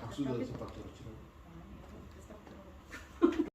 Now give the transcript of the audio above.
박수도 해서 박수